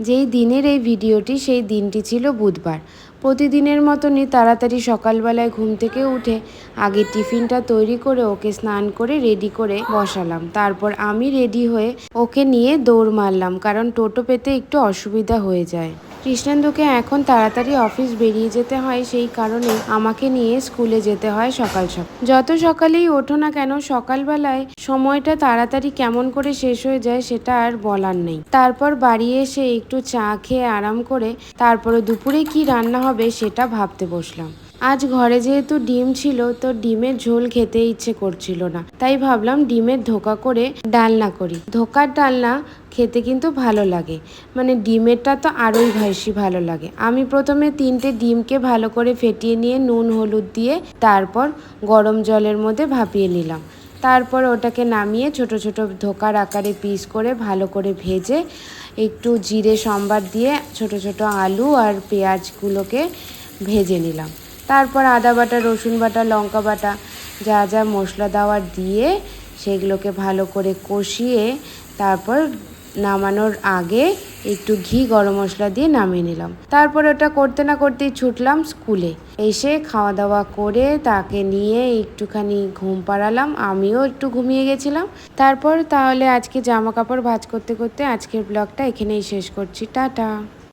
যেই দিনের এই ভিডিওটি, সেই দিনটি ছিল বুধবার। প্রতিদিনের মতনই তাড়াতাড়ি সকালবেলায় ঘুম থেকে উঠে আগে টিফিনটা তৈরি করে ওকে স্নান করে রেডি করে বসালাম। তারপর আমি রেডি হয়ে ওকে নিয়ে দৌড় মারলাম, কারণ টোটো পেতে একটু অসুবিধা হয়ে যায়। কৃষ্ণেন্দুকে এখন তাড়াতাড়ি অফিস বেরিয়ে যেতে হয় সেই কারণে আমাকে নিয়ে স্কুলে যেতে হয় সকাল সকাল। যত সকালেই ওঠো না কেন, সকালবেলায় সময়টা তাড়াতাড়ি কেমন করে শেষ হয়ে যায় সেটা আর বলার নেই। তারপর বাড়ি এসে একটু চা খেয়ে আরাম করে তারপরে দুপুরে কি রান্না হবে সেটা ভাবতে বসলাম। আজ ঘরে যেহেতু ডিম ছিল, তো ডিমের ঝোল খেতে ইচ্ছে করছিল না। তাই ভাবলাম ডিমের ধোকা করে ডালনা করি। ধোকার ডালনা খেতে কিন্তু ভালো লাগে। মানে ডিমেরটা তো আরোই বেশি ভালো লাগে। আমি প্রথমে তিনটে ডিমকে ভালো করে ফেটিয়ে নিয়ে নুন, হলুদ দিয়ে তারপর গরম জলের মধ্যে ভাপিয়ে নিলাম। তারপর ওটাকে নামিয়ে ছোট ছোট ধোকার আকারে পিস করে ভালো করে ভেজে একটু জিরে, সম্বার দিয়ে ছোট ছোট আলু আর পেঁয়াজগুলোকে ভেজে নিলাম। তারপর আদা বাটা, রসুন বাটা, লঙ্কা বাটা, যা যা মশলা দেওয়ার দিয়ে সেগুলোকে ভালো করে কষিয়ে তারপর নামানোর আগে একটু ঘি গরম মশলা দিয়ে নামিয়ে নিলাম। তারপর ওটা করতে না করতেই ছুটলাম স্কুলে। এসে খাওয়া দাওয়া করে তাকে নিয়ে একটুখানি ঘুম পাড়ালাম। আমিও একটু ঘুমিয়ে গেছিলাম। তারপর তাহলে আজকে জামা কাপড় ভাজ করতে করতে আজকের ব্লগটা এখানেই শেষ করছি। টাটা।